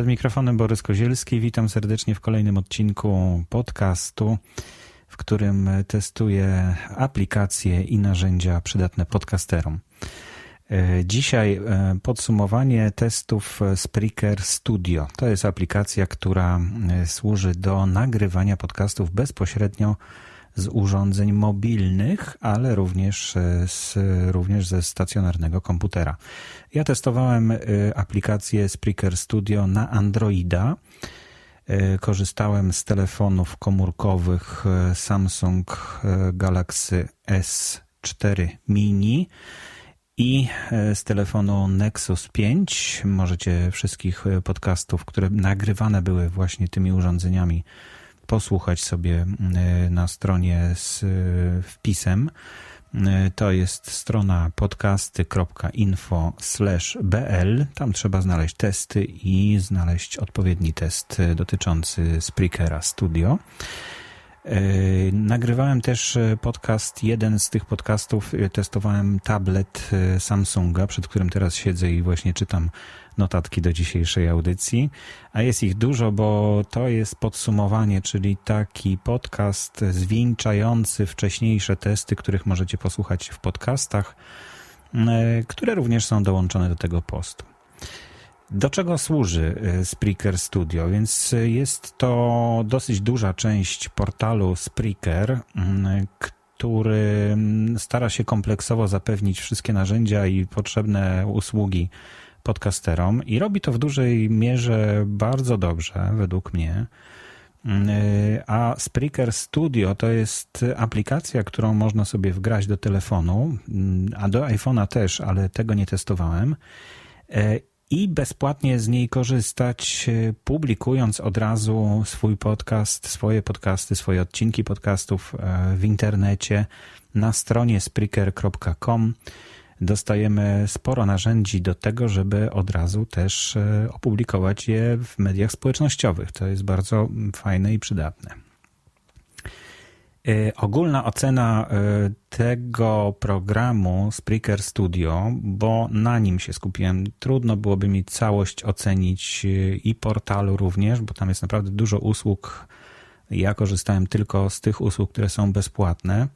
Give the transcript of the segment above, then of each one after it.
Przed mikrofonem Borys Kozielski. Witam serdecznie w kolejnym odcinku podcastu, w którym testuję aplikacje i narzędzia przydatne podcasterom. E, dzisiaj e, podsumowanie testów Spreaker Studio. To jest aplikacja, która e, służy do nagrywania podcastów bezpośrednio z urządzeń mobilnych, ale również, z, również ze stacjonarnego komputera. Ja testowałem aplikację Spreaker Studio na Androida. Korzystałem z telefonów komórkowych Samsung Galaxy S4 Mini i e, z telefonu Nexus 5 możecie wszystkich e, podcastów, które nagrywane były właśnie tymi urządzeniami, posłuchać sobie e, na stronie z wpisem. To jest strona podcasty.info/bl. Tam trzeba znaleźć testy i znaleźć odpowiedni test dotyczący Spreakera Studio. E, nagrywałem też e, podcast, jeden z tych podcastów e, testowałem tablet Samsunga, przed którym teraz siedzę i właśnie czytam notatki do dzisiejszej audycji. A jest ich dużo, bo to jest podsumowanie, czyli taki podcast zwieńczający wcześniejsze testy, których możecie posłuchać w podcastach, które również są dołączone do tego postu. Do czego służy y, Spreaker Studio? Więc jest to dosyć duża część portalu Spreaker, mm, który mm, stara się kompleksowo zapewnić wszystkie narzędzia i potrzebne usługi podcasterom i robi to w dużej mierze bardzo dobrze, według mnie. Mm, y, a Spreaker Studio to jest aplikacja, którą można sobie wgrać do telefonu, a do iPhone'a też, ale tego nie testowałem e, i bezpłatnie z niej korzystać, e, publikując od razu swój podcast, swoje podcasty, swoje odcinki podcastów e, w internecie na stronie spreaker.com. Dostajemy sporo narzędzi do tego, żeby od razu też e, opublikować je w mediach społecznościowych. To jest bardzo fajne i przydatne. E, ogólna ocena e, tego programu Spreaker Studio, bo na nim się skupiłem, trudno byłoby mi całość ocenić e, i portalu również, bo tam jest naprawdę dużo usług. Ja korzystałem tylko z tych usług, które są bezpłatne.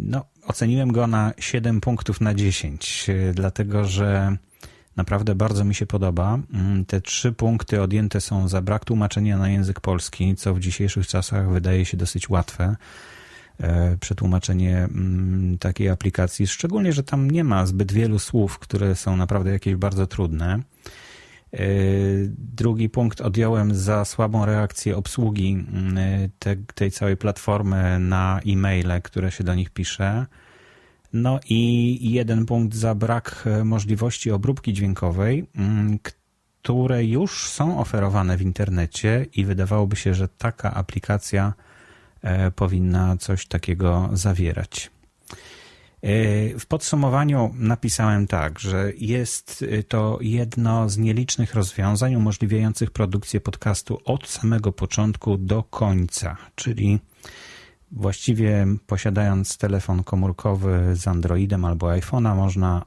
No, oceniłem go na 7 punktów na 10, dlatego że Naprawdę bardzo mi się podoba. Mm, te trzy punkty odjęte są za brak tłumaczenia na język polski, co w dzisiejszych czasach wydaje się dosyć łatwe. E, przetłumaczenie mm, takiej aplikacji, szczególnie, że tam nie ma zbyt wielu słów, które są naprawdę jakieś bardzo trudne. E, drugi punkt odjąłem za słabą reakcję obsługi mm, te, tej całej platformy na e-maile, które się do nich pisze. No i jeden punkt za brak e, możliwości obróbki dźwiękowej, mm, które już są oferowane w internecie i wydawałoby się, że taka aplikacja e, powinna coś takiego zawierać. E, w podsumowaniu napisałem tak, że jest to jedno z nielicznych rozwiązań umożliwiających produkcję podcastu od samego początku do końca, czyli Właściwie posiadając telefon komórkowy z Androidem albo iPhone'a można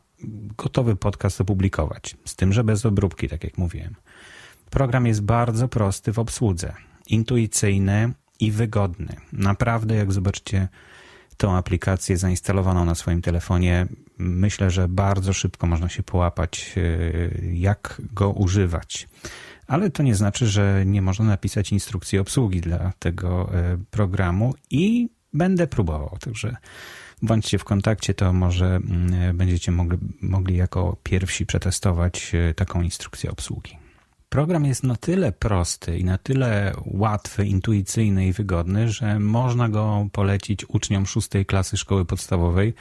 gotowy podcast opublikować, z tym, że bez obróbki, tak jak mówiłem. Program jest bardzo prosty w obsłudze, intuicyjny i wygodny. Naprawdę, jak zobaczycie tą aplikację zainstalowaną na swoim telefonie, myślę, że bardzo szybko można się połapać, e, jak go używać ale to nie znaczy, że nie można napisać instrukcji obsługi dla tego e, programu i będę próbował. Także bądźcie w kontakcie, to może mm, będziecie mogli, mogli jako pierwsi przetestować e, taką instrukcję obsługi. Program jest na tyle prosty i na tyle łatwy, intuicyjny i wygodny, że można go polecić uczniom szóstej klasy szkoły podstawowej, e,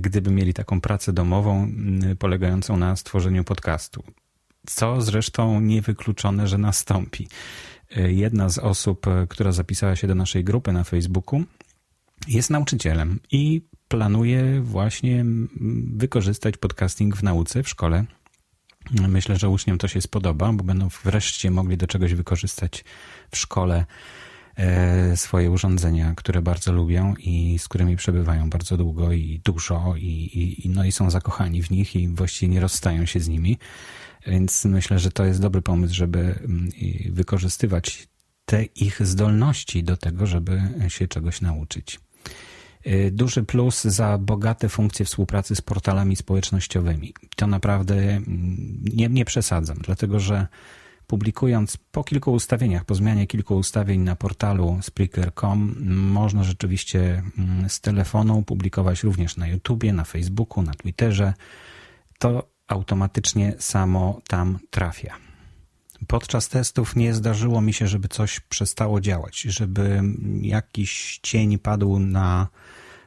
gdyby mieli taką pracę domową polegającą na stworzeniu podcastu co zresztą niewykluczone, że nastąpi. E, jedna z osób, e, która zapisała się do naszej grupy na Facebooku, jest nauczycielem i planuje właśnie wykorzystać podcasting w nauce w szkole. Myślę, że uczniom to się spodoba, bo będą wreszcie mogli do czegoś wykorzystać w szkole e, swoje urządzenia, które bardzo lubią i z którymi przebywają bardzo długo i dużo i, i, no i są zakochani w nich i właściwie nie rozstają się z nimi. Więc myślę, że to jest dobry pomysł, żeby mm, wykorzystywać te ich zdolności do tego, żeby się czegoś nauczyć. Y, duży plus za bogate funkcje współpracy z portalami społecznościowymi. To naprawdę mm, nie, nie przesadzam, dlatego że publikując po kilku ustawieniach, po zmianie kilku ustawień na portalu Spreaker.com, można rzeczywiście mm, z telefonu publikować również na YouTubie, na Facebooku, na Twitterze. To automatycznie samo tam trafia. Podczas testów nie zdarzyło mi się, żeby coś przestało działać, żeby jakiś cień padł na,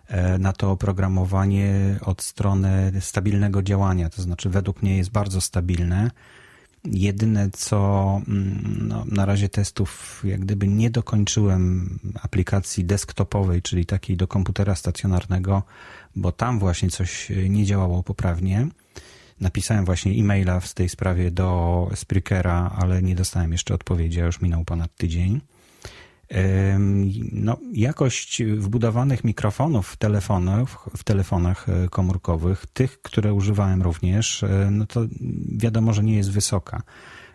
e, na to oprogramowanie od strony stabilnego działania. To znaczy, według mnie jest bardzo stabilne. Jedyne co mm, no, na razie testów, jak gdyby nie dokończyłem aplikacji desktopowej, czyli takiej do komputera stacjonarnego, bo tam właśnie coś nie działało poprawnie. Napisałem właśnie e-maila w tej sprawie do Spreakera, ale nie dostałem jeszcze odpowiedzi, a już minął ponad tydzień. No, jakość wbudowanych mikrofonów w telefonach, w telefonach e, komórkowych, tych, które używałem również, e, no to wiadomo, że nie jest wysoka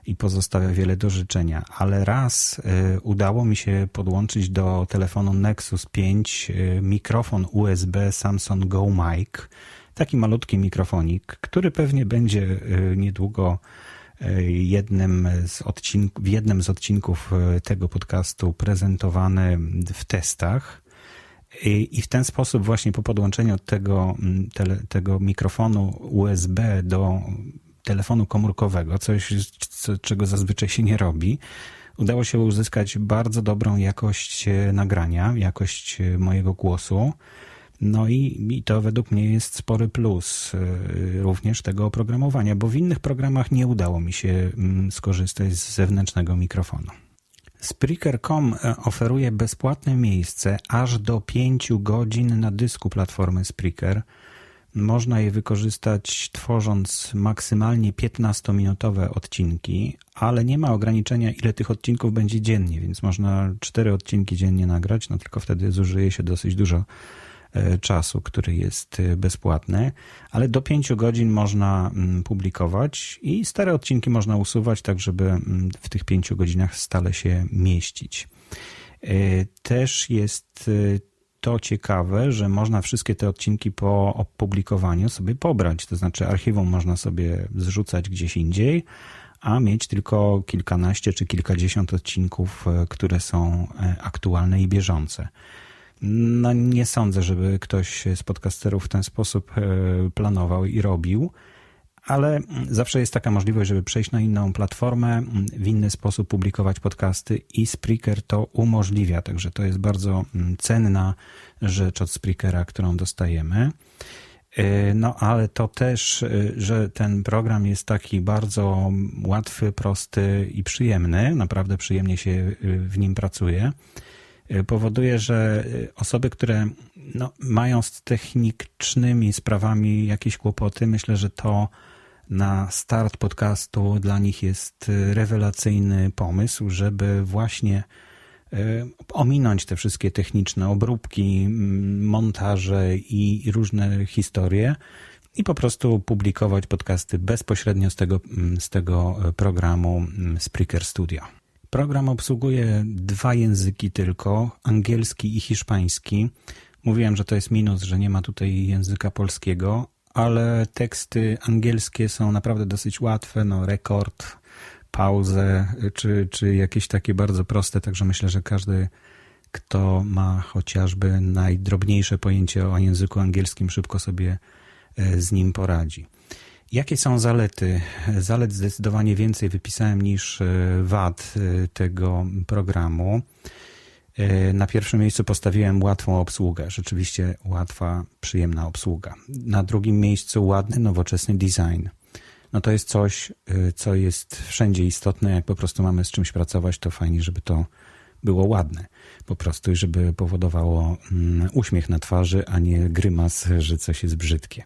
i pozostawia wiele do życzenia, ale raz e, udało mi się podłączyć do telefonu Nexus 5 mikrofon USB Samsung Go Mic, taki malutki mikrofonik, który pewnie będzie niedługo jednym z w jednym z odcinków y, tego podcastu prezentowany w testach. I, w ten sposób właśnie po podłączeniu tego, tele, tego mikrofonu USB do telefonu komórkowego, coś, co, czego zazwyczaj się nie robi, udało się uzyskać bardzo dobrą jakość nagrania, jakość mojego głosu. No i, i to według mnie jest spory plus y, również tego oprogramowania, bo w innych programach nie udało mi się mm, skorzystać z zewnętrznego mikrofonu. Spreaker.com e, oferuje bezpłatne miejsce aż do 5 godzin na dysku platformy Spreaker. Można je wykorzystać tworząc maksymalnie 15-minutowe odcinki, ale nie ma ograniczenia, ile tych odcinków będzie dziennie, więc można 4 odcinki dziennie nagrać, no tylko wtedy zużyje się dosyć dużo czasu, który jest e, bezpłatny, ale do 5 godzin można mm, publikować i stare odcinki można usuwać, tak żeby mm, w tych 5 godzinach stale się mieścić. E, też jest to ciekawe, że można wszystkie te odcinki po opublikowaniu sobie pobrać, to znaczy archiwum można sobie zrzucać gdzieś indziej, a mieć tylko kilkanaście czy kilkadziesiąt odcinków, które są aktualne i bieżące. No nie sądzę, żeby ktoś z podcasterów w ten sposób e, planował i robił, ale zawsze jest taka możliwość, żeby przejść na inną platformę, w inny sposób publikować podcasty i Spreaker to umożliwia, także to jest bardzo cenna rzecz od Spreakera, którą dostajemy. E, no, ale to też, e, że ten program jest taki bardzo łatwy, prosty i przyjemny. Naprawdę przyjemnie się w nim pracuje. Y, powoduje, że y, osoby, które no, mają z technicznymi sprawami jakieś kłopoty, myślę, że to na start podcastu dla nich jest y, rewelacyjny pomysł, żeby właśnie ominąć te wszystkie techniczne obróbki, montaże i różne historie i po prostu publikować podcasty bezpośrednio z tego, z tego programu Spreaker Studio. Program obsługuje dwa języki tylko, angielski i hiszpański. Mówiłem, że to jest minus, że nie ma tutaj języka polskiego, ale teksty angielskie są naprawdę dosyć łatwe, no rekord, pauzę, czy, czy jakieś takie bardzo proste, także myślę, że każdy, kto ma chociażby najdrobniejsze pojęcie o języku angielskim, szybko sobie e, z nim poradzi. Jakie są zalety? Zalet zdecydowanie więcej wypisałem niż e, wad e, tego programu. E, na pierwszym miejscu postawiłem łatwą obsługę. Rzeczywiście łatwa, przyjemna obsługa. Na drugim miejscu ładny, nowoczesny design. No to jest coś, co jest wszędzie istotne. Jak po prostu mamy z czymś pracować, to fajnie, żeby to było ładne. Po prostu, żeby powodowało mm, uśmiech na twarzy, a nie grymas, że coś jest brzydkie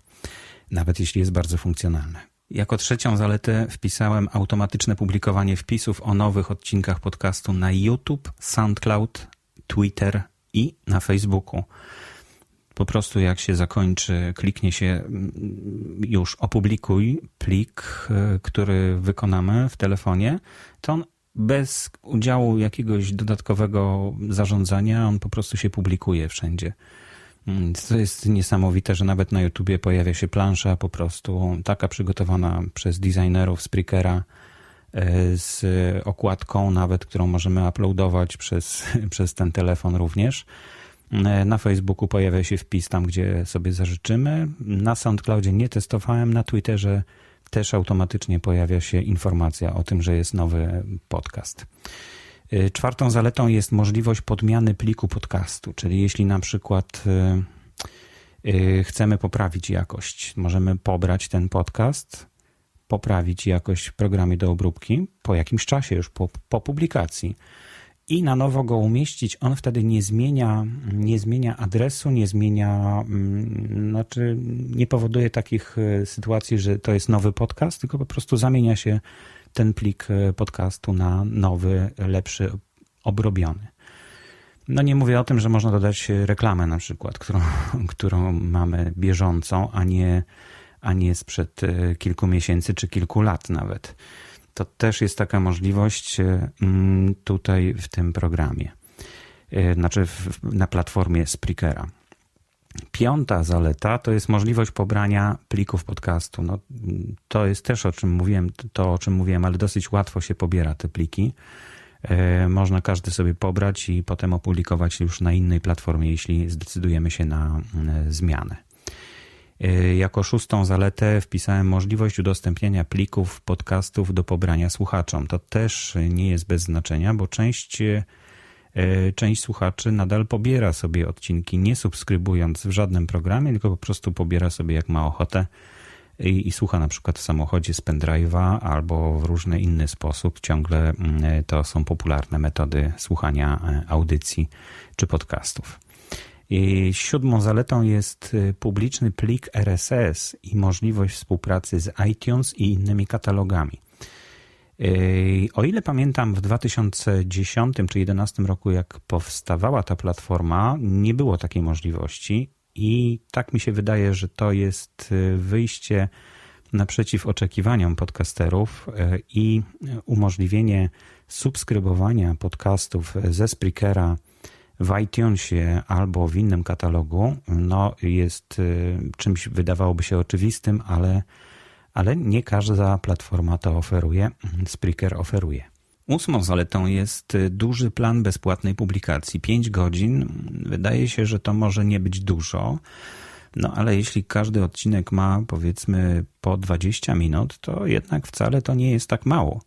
nawet jeśli jest bardzo funkcjonalne. Jako trzecią zaletę wpisałem automatyczne publikowanie wpisów o nowych odcinkach podcastu na YouTube, SoundCloud, Twitter i na Facebooku. Po prostu jak się zakończy, kliknie się mm, już opublikuj plik, y, który wykonamy w telefonie, to on bez udziału jakiegoś dodatkowego zarządzania, on po prostu się publikuje wszędzie. Mm, to jest niesamowite, że nawet na YouTubie pojawia się plansza po prostu taka przygotowana przez designerów Spreakera e, z okładką nawet, którą możemy uploadować przez, przez ten telefon również. E, na Facebooku pojawia się wpis tam, gdzie sobie zażyczymy. Na SoundCloudzie nie testowałem, na Twitterze też automatycznie pojawia się informacja o tym, że jest nowy podcast. Y, czwartą zaletą jest możliwość podmiany pliku podcastu, czyli jeśli na przykład y, y, chcemy poprawić jakość, możemy pobrać ten podcast, poprawić jakość w programie do obróbki po jakimś czasie, już po, po publikacji i na nowo go umieścić, on wtedy nie zmienia, nie zmienia adresu, nie zmienia, mm, znaczy nie powoduje takich sytuacji, że to jest nowy podcast, tylko po prostu zamienia się ten plik e, podcastu na nowy, lepszy, obrobiony. No nie mówię o tym, że można dodać reklamę na przykład, którą, którą mamy bieżącą, a nie, a nie sprzed e, kilku miesięcy czy kilku lat nawet. To też jest taka możliwość e, mm, tutaj w tym programie, znaczy na platformie Spreakera. Piąta zaleta to jest możliwość pobrania plików podcastu. No, to jest też o czym mówiłem, to o czym mówiłem, ale dosyć łatwo się pobiera te pliki. E, można każdy sobie pobrać i potem opublikować już na innej platformie, jeśli zdecydujemy się na e, zmianę. E, jako szóstą zaletę wpisałem możliwość udostępniania plików podcastów do pobrania słuchaczom. To też nie jest bez znaczenia, bo część część słuchaczy nadal pobiera sobie odcinki, nie subskrybując w żadnym programie, tylko po prostu pobiera sobie jak ma ochotę i, i słucha na przykład w samochodzie z pendrive'a albo w różny inny sposób. Ciągle mm, e, to są popularne metody słuchania e, audycji czy podcastów. Siódmą zaletą jest publiczny plik RSS i możliwość współpracy z iTunes i innymi katalogami. O ile pamiętam, w 2010 czy 2011 roku, jak powstawała ta platforma, nie było takiej możliwości, i tak mi się wydaje, że to jest y, wyjście naprzeciw oczekiwaniom podcasterów y, i umożliwienie subskrybowania podcastów ze Spreakera w iTunesie albo w innym katalogu, no jest y, czymś wydawałoby się oczywistym, ale ale nie każda platforma to oferuje. Spreaker oferuje. Ósmą zaletą jest duży plan bezpłatnej publikacji. 5 godzin. Wydaje się, że to może nie być dużo. No ale jeśli każdy odcinek ma powiedzmy po 20 minut, to jednak wcale to nie jest tak mało.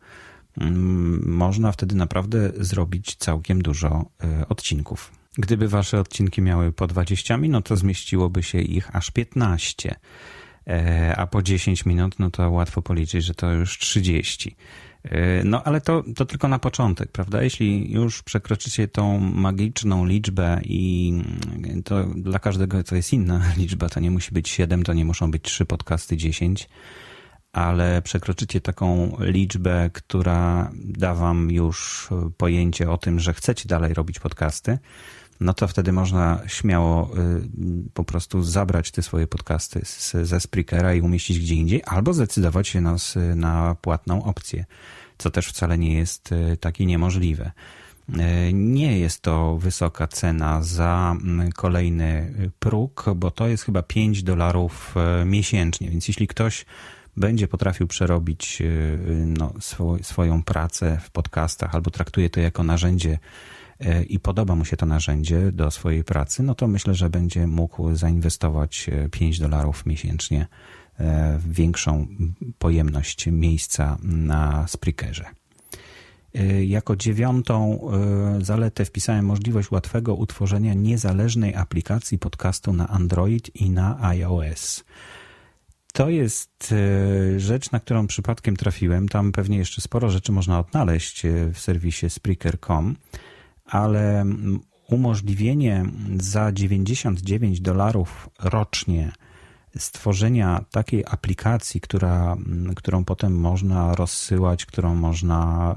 Mm, można wtedy naprawdę zrobić całkiem dużo e, odcinków. Gdyby wasze odcinki miały po 20 minut, to zmieściłoby się ich aż 15. E, a po 10 minut, no to łatwo policzyć, że to już 30. E, no ale to, to tylko na początek, prawda? Jeśli już przekroczycie tą magiczną liczbę i to dla każdego to jest inna liczba, to nie musi być 7, to nie muszą być 3 podcasty 10, ale przekroczycie taką liczbę, która da wam już pojęcie o tym, że chcecie dalej robić podcasty, no to wtedy można śmiało y, po prostu zabrać te swoje podcasty ze Spreakera i umieścić gdzie indziej, albo zdecydować się na, na płatną opcję, co też wcale nie jest y, takie niemożliwe. Y, nie jest to wysoka cena za mm, kolejny próg, bo to jest chyba 5 dolarów miesięcznie, więc jeśli ktoś będzie potrafił przerobić no, swoją pracę w podcastach albo traktuje to jako narzędzie i podoba mu się to narzędzie do swojej pracy, no to myślę, że będzie mógł zainwestować 5 e, dolarów miesięcznie e, w większą pojemność miejsca na Spreakerze. Jako dziewiątą zaletę wpisałem możliwość łatwego utworzenia niezależnej aplikacji podcastu na Android i na iOS. To jest rzecz, na którą przypadkiem trafiłem. Tam pewnie jeszcze sporo rzeczy można odnaleźć w serwisie Spreaker.com ale umożliwienie za 99 dolarów rocznie stworzenia takiej aplikacji, która, którą potem można rozsyłać, którą można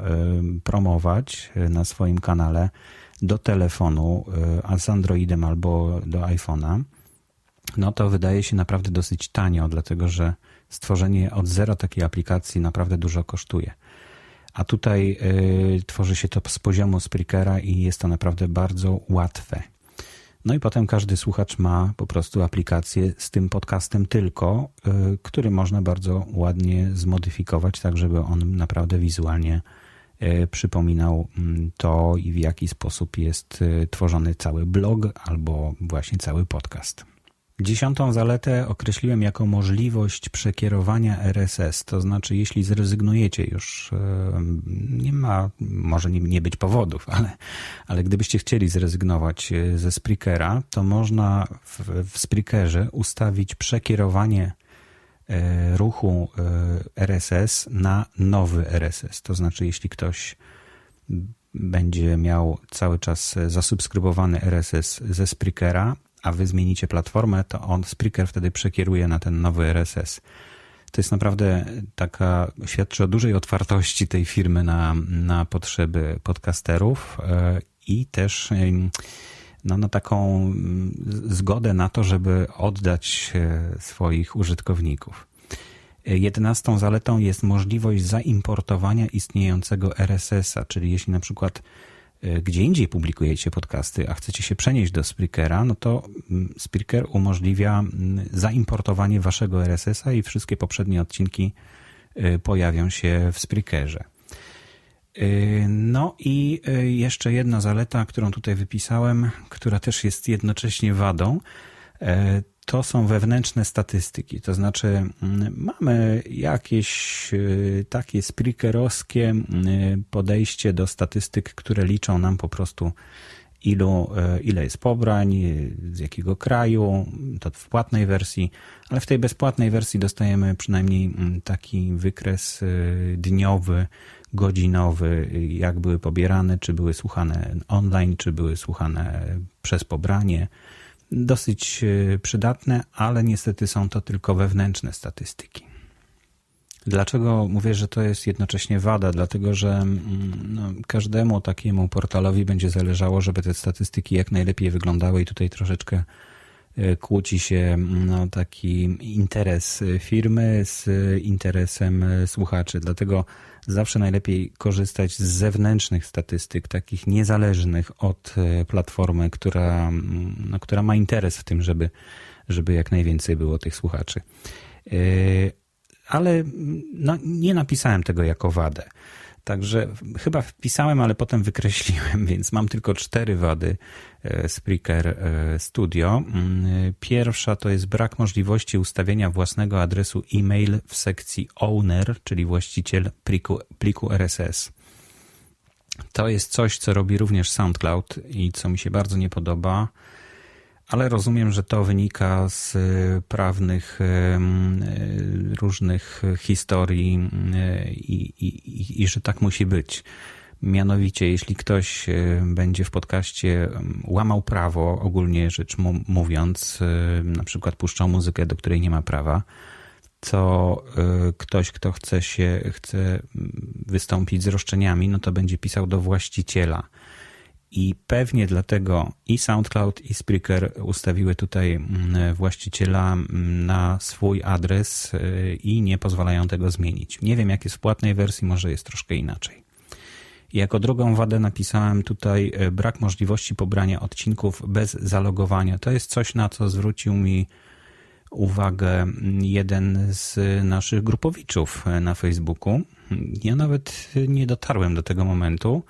promować na swoim kanale, do telefonu, a z Androidem albo do iPhone'a, no to wydaje się naprawdę dosyć tanio, dlatego że stworzenie od zera takiej aplikacji naprawdę dużo kosztuje. A tutaj y, tworzy się to z poziomu Spreakera i jest to naprawdę bardzo łatwe. No i potem każdy słuchacz ma po prostu aplikację z tym podcastem tylko, y, który można bardzo ładnie zmodyfikować, tak żeby on naprawdę wizualnie y, przypominał mm, to i w jaki sposób jest y, tworzony cały blog albo właśnie cały podcast. Dziesiątą zaletę określiłem jako możliwość przekierowania RSS, to znaczy jeśli zrezygnujecie już, nie ma, może nie, być powodów, ale, ale gdybyście chcieli zrezygnować e, ze Spreakera, to można w, w Spreakerze ustawić przekierowanie e, ruchu e, RSS na nowy RSS. To znaczy jeśli ktoś będzie miał cały czas zasubskrybowany RSS ze Spreakera, a wy zmienicie platformę, to on, Spreaker wtedy przekieruje na ten nowy RSS. To jest naprawdę taka, świadczy o dużej otwartości tej firmy na, na potrzeby podcasterów e, i też no, na taką zgodę na to, żeby oddać swoich użytkowników. E, jedenastą zaletą jest możliwość zaimportowania istniejącego RSS-a, czyli jeśli na przykład gdzie indziej publikujecie podcasty, a chcecie się przenieść do Spreakera, no to mm, Spreaker umożliwia mm, zaimportowanie waszego RSS-a i wszystkie poprzednie odcinki e, pojawią się w Spreakerze. E, no i jeszcze jedna zaleta, którą tutaj wypisałem, która też jest jednocześnie wadą, to są wewnętrzne statystyki. To znaczy, mm, mamy jakieś y, takie spreakerowskie y, podejście do statystyk, które liczą nam po prostu ilu, y, ile jest pobrań, z jakiego kraju, to w płatnej wersji, ale w tej bezpłatnej wersji dostajemy przynajmniej mm, taki wykres dniowy, godzinowy, jak były pobierane, czy były słuchane online, czy były słuchane przez pobranie dosyć e, przydatne, ale niestety są to tylko wewnętrzne statystyki. Dlaczego mówię, że to jest jednocześnie wada? Dlatego, że mm, no, każdemu takiemu portalowi będzie zależało, żeby te statystyki jak najlepiej wyglądały i tutaj troszeczkę kłóci się mm, no, taki interes firmy z interesem słuchaczy. Dlatego zawsze najlepiej korzystać z zewnętrznych statystyk, takich niezależnych od e, platformy, która, mm, no, która ma interes w tym, żeby, żeby jak najwięcej było tych słuchaczy. E, ale mm, no, nie napisałem tego jako wadę. Także chyba wpisałem, ale potem wykreśliłem, więc mam tylko cztery wady e, Spreaker e, Studio. Mm, pierwsza to jest brak możliwości ustawienia własnego adresu e-mail w sekcji owner, czyli właściciel pliku, pliku RSS. To jest coś, co robi również SoundCloud i co mi się bardzo nie podoba ale rozumiem, że to wynika z e, prawnych e, różnych historii e, i, i, i że tak musi być. Mianowicie, jeśli ktoś będzie w podcaście łamał prawo, ogólnie rzecz mówiąc, na przykład puszczał muzykę, do której nie ma prawa, to ktoś, kto chce się, chce wystąpić z roszczeniami, no to będzie pisał do właściciela i pewnie dlatego i SoundCloud, i Spreaker ustawiły tutaj mm, właściciela mm, na swój adres y, i nie pozwalają tego zmienić. Nie wiem, jak jest w płatnej wersji, może jest troszkę inaczej. Jako drugą wadę napisałem tutaj y, brak możliwości pobrania odcinków bez zalogowania. To jest coś, na co zwrócił mi uwagę mm, jeden z naszych grupowiczów y, na Facebooku. Ja nawet nie dotarłem do tego momentu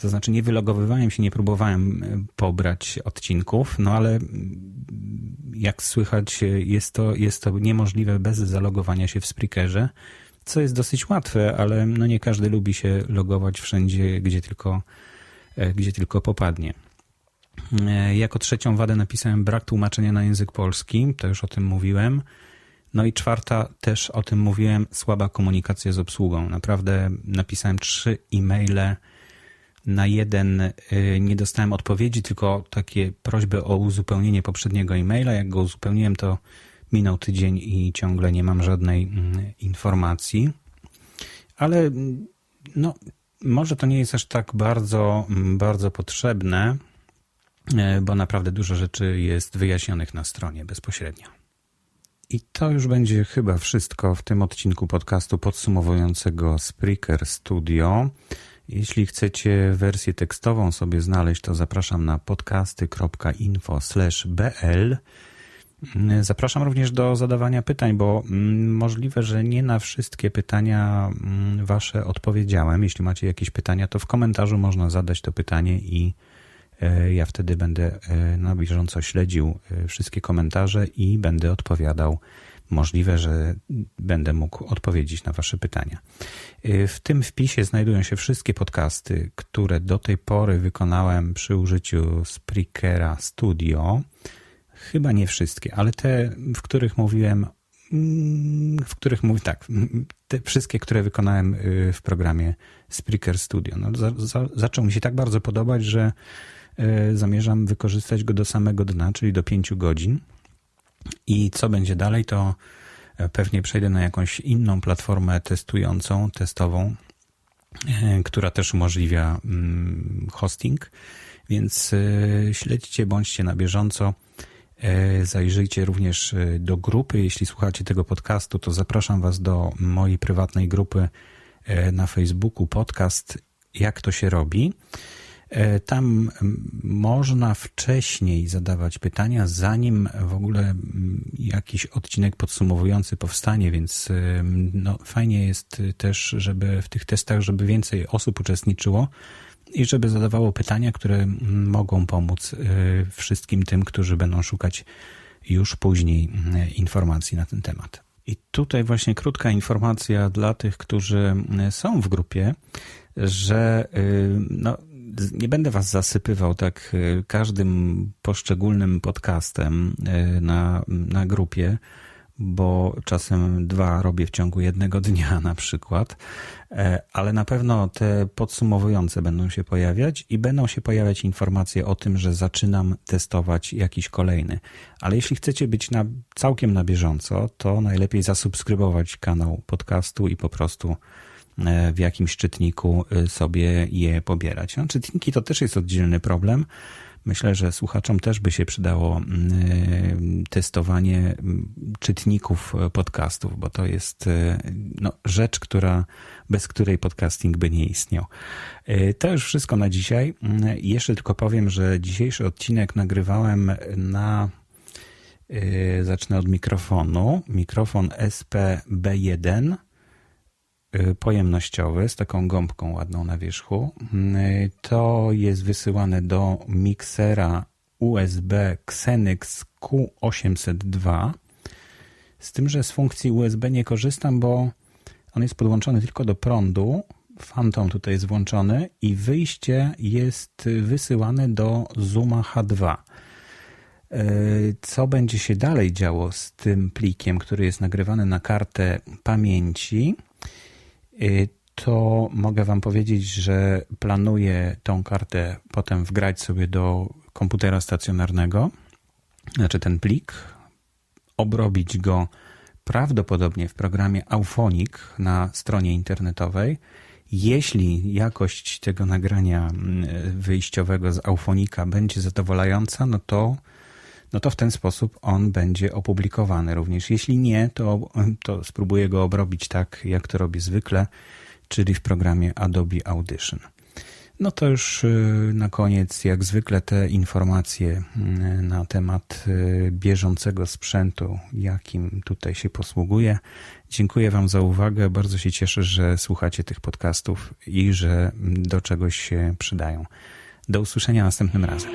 to znaczy nie wylogowywałem się, nie próbowałem e, pobrać odcinków, no ale jak słychać jest to, jest to niemożliwe bez zalogowania się w Spreakerze, co jest dosyć łatwe, ale no nie każdy lubi się logować wszędzie, gdzie tylko, e, gdzie tylko popadnie. Jako trzecią wadę napisałem brak tłumaczenia na język polski, to już o tym mówiłem. No i czwarta, też o tym mówiłem, słaba komunikacja z obsługą. Naprawdę napisałem trzy e-maile na jeden y, nie dostałem odpowiedzi, tylko takie prośby o uzupełnienie poprzedniego e-maila. Jak go uzupełniłem, to minął tydzień i ciągle nie mam żadnej mm, informacji. Ale no, może to nie jest aż tak bardzo, bardzo potrzebne, e, bo naprawdę dużo rzeczy jest wyjaśnionych na stronie bezpośrednio. I to już będzie chyba wszystko w tym odcinku podcastu podsumowującego Spreaker Studio. Jeśli chcecie wersję tekstową sobie znaleźć, to zapraszam na podcasty.info/bl. Zapraszam również do zadawania pytań, bo mm, możliwe, że nie na wszystkie pytania mm, Wasze odpowiedziałem. Jeśli macie jakieś pytania, to w komentarzu można zadać to pytanie i e, ja wtedy będę e, na bieżąco śledził e, wszystkie komentarze i będę odpowiadał. Możliwe, że będę mógł odpowiedzieć na Wasze pytania. W tym wpisie znajdują się wszystkie podcasty, które do tej pory wykonałem przy użyciu Spreakera Studio. Chyba nie wszystkie, ale te, w których mówiłem, mm, w których mówię tak, te wszystkie, które wykonałem y, w programie Spreaker Studio. No, za, za, zaczął mi się tak bardzo podobać, że y, zamierzam wykorzystać go do samego dna, czyli do pięciu godzin. I co będzie dalej, to e, pewnie przejdę na jakąś inną platformę testującą, testową, e, która też umożliwia mm, hosting. Więc e, śledźcie, bądźcie na bieżąco. Zajrzyjcie również do grupy. Jeśli słuchacie tego podcastu, to zapraszam Was do mojej prywatnej grupy na Facebooku podcast Jak to się robi. Tam można wcześniej zadawać pytania, zanim w ogóle jakiś odcinek podsumowujący powstanie, więc no, fajnie jest też, żeby w tych testach, żeby więcej osób uczestniczyło i żeby zadawało pytania, które mogą pomóc y, wszystkim tym, którzy będą szukać już później y, informacji na ten temat. I tutaj właśnie krótka informacja dla tych, którzy y, są w grupie, że no, nie będę was zasypywał tak każdym poszczególnym podcastem na, na grupie, bo czasem dwa robię w ciągu jednego dnia na przykład, e, ale na pewno te podsumowujące będą się pojawiać i będą się pojawiać informacje o tym, że zaczynam testować jakiś kolejny. Ale jeśli chcecie być na, całkiem na bieżąco, to najlepiej zasubskrybować kanał podcastu i po prostu e, w jakimś czytniku e, sobie je pobierać. No, czytniki to też jest oddzielny problem, Myślę, że słuchaczom też by się przydało mm, testowanie mm, czytników e, podcastów, bo to jest e, no, rzecz, która, bez której podcasting by nie istniał. E, to już wszystko na dzisiaj. Mm, jeszcze tylko powiem, że dzisiejszy odcinek nagrywałem na Zacznę od mikrofonu. Mikrofon SPB1 Y, pojemnościowy z taką gąbką ładną na wierzchu. Y, to jest wysyłane do miksera USB Xenix Q802. Z tym, że z funkcji USB nie korzystam, bo on jest podłączony tylko do prądu. Phantom tutaj jest włączony i wyjście jest wysyłane do Zooma H2. Y, co będzie się dalej działo z tym plikiem, który jest nagrywany na kartę pamięci? Y, to mogę Wam powiedzieć, że planuję tą kartę potem wgrać sobie do komputera stacjonarnego, znaczy ten plik, obrobić go prawdopodobnie w programie Auphonic na stronie internetowej. Jeśli jakość tego nagrania mm, wyjściowego z Auphonika będzie zadowalająca, no to, no to w ten sposób on będzie opublikowany również. Jeśli nie, to, to spróbuję go obrobić tak, jak to robię zwykle, czyli w programie Adobe Audition. No to już y, na koniec, jak zwykle, te informacje y, na temat y, bieżącego sprzętu, jakim tutaj się posługuję. Dziękuję Wam za uwagę. Bardzo się cieszę, że słuchacie tych podcastów i że do czegoś się przydają. Do usłyszenia następnym razem.